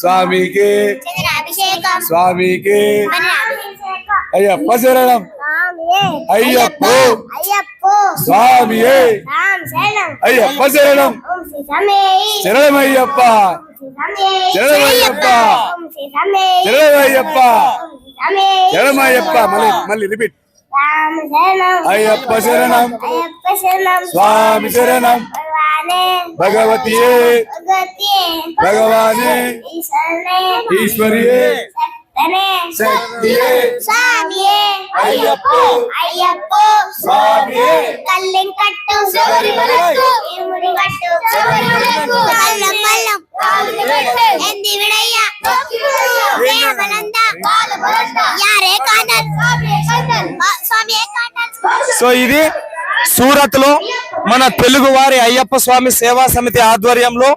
స్వామికి స్వామికి అయ్యప్ప శరణం అయ్యప్పో స్వామియే. శరణం అయ్యప్ప శరణం శరణం అయ్యప్ప శరణం అయ్యప్ప శరణం అయ్యప్ప శరణం. అయ్యప్ప మళ్ళీ మళ్ళీ రిపీట్ అయ్యప్ప శరణం. స్వామి శరణం. భగవానే భగవతియే భగవతియే భగవానే ఈశ్వరనే ఈశ్వరియే శక్తనే శక్తియే స్వామియే అయ్యప్పో అయ్యప్పో స్వామియే కల్లిం కట్టు శబరిమలకు ఇరుముడి కట్టు శబరిమలకు కల్లం మల్లం ఎంది విడయ్య దేవనంద యారే కాదన్ స్వామి కాదన్ సో ఇది సూరత్ లో మన తెలుగు వారి అయ్యప్ప స్వామి సేవా సమితి ఆధ్వర్యంలో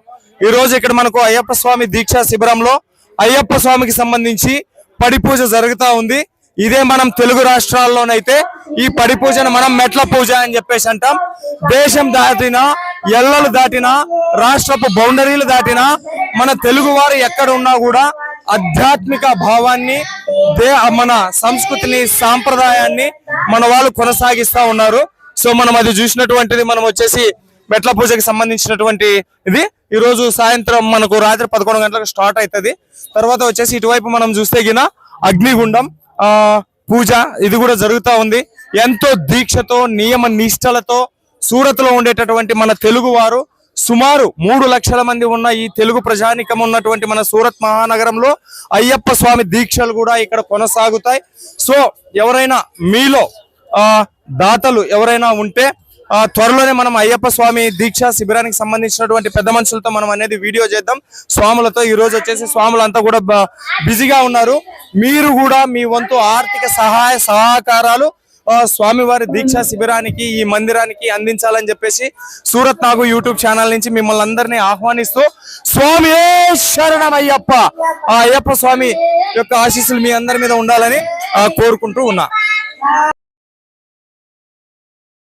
ఈ రోజు ఇక్కడ మనకు అయ్యప్ప స్వామి దీక్షా శిబిరంలో అయ్యప్ప స్వామికి సంబంధించి పడి పూజ జరుగుతా ఉంది. ఇదే మనం తెలుగు రాష్ట్రాల్లోనైతే ఈ పడి పూజను మనం మెట్ల పూజ అని చెప్పేసి అంటాం. దేశం దాటినా ఎల్లలు దాటినా రాష్ట్రపు బౌండరీలు దాటినా మన తెలుగు వారు ఎక్కడ ఉన్నా కూడా ఆధ్యాత్మిక భావాన్ని దే మన సంస్కృతిని సాంప్రదాయాన్ని మన వాళ్ళు కొనసాగిస్తా ఉన్నారు. సో మనం అది చూసినటువంటిది మనం వచ్చేసి మెట్ల పూజకి సంబంధించినటువంటి ఇది. ఈ రోజు సాయంత్రం మనకు రాత్రి పదకొండు గంటలకు స్టార్ట్ అవుతుంది తర్వాత వచ్చేసి ఇటువైపు మనం చూస్తే గిన అగ్నిగుండం ఆ పూజ ఇది కూడా జరుగుతా ఉంది. ఎంతో దీక్షతో నియమ నిష్టలతో సూరత్లో ఉండేటటువంటి మన తెలుగు వారు సుమారు మూడు లక్షల మంది ఉన్న ఈ తెలుగు ప్రజానికం ఉన్నటువంటి మన సూరత్ మహానగరంలో అయ్యప్ప స్వామి దీక్షలు కూడా ఇక్కడ కొనసాగుతాయి. సో ఎవరైనా మీలో దాతలు ఎవరైనా ఉంటే ఆ త్వరలోనే మనం అయ్యప్ప స్వామి దీక్ష శిబిరానికి సంబంధించినటువంటి పెద్ద మనుషులతో మనం అనేది వీడియో చేద్దాం. స్వాములతో ఈ రోజు వచ్చేసి స్వాములంతా కూడా బిజీగా ఉన్నారు. మీరు కూడా మీ వంతు ఆర్థిక సహాయ సహకారాలు ఆ, స్వామివారి దీక్షా శిబిరానికి ఈ మందిరానికి అందించాలని చెప్పేసి సూరత్ నాగు యూట్యూబ్ ఛానల్ నుంచి మిమ్మల్ని అందరినీ ఆహ్వానిస్తూ స్వామి శరణం అయ్యప్ప! ఆ అయ్యప్ప స్వామి యొక్క ఆశీస్సులు మీ అందరి మీద ఉండాలని కోరుకుంటూ ఉన్నా.